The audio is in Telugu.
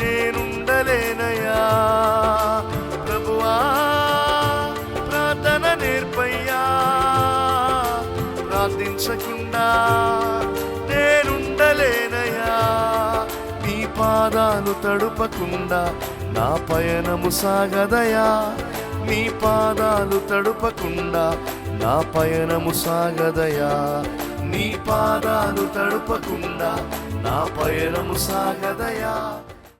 నేనుండలేనయా ప్రభువా ప్రార్థన నేర్పయ్యా. ప్రార్థించకుండా నేనుండలేనయా నీ పాదాలు తడుపకుండా నా పయనము సాగదయా నీ పాదాలు తడుపకుండా నా పయనము సాగదయా నీ పాదాలు తడుపకుండా నా పయనము సాగదయా